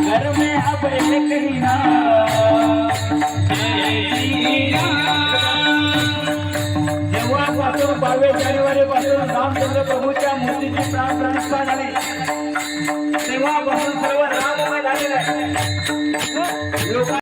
घर में अब एक ही नाम। जेव्हापासून बावीस जानेवारी पासून रामचंद्र प्रभूच्या मूर्तीची प्राण प्रतिष्ठा झाली. तेव्हापासून सर्व राममय झालेलं आहे. लोकांना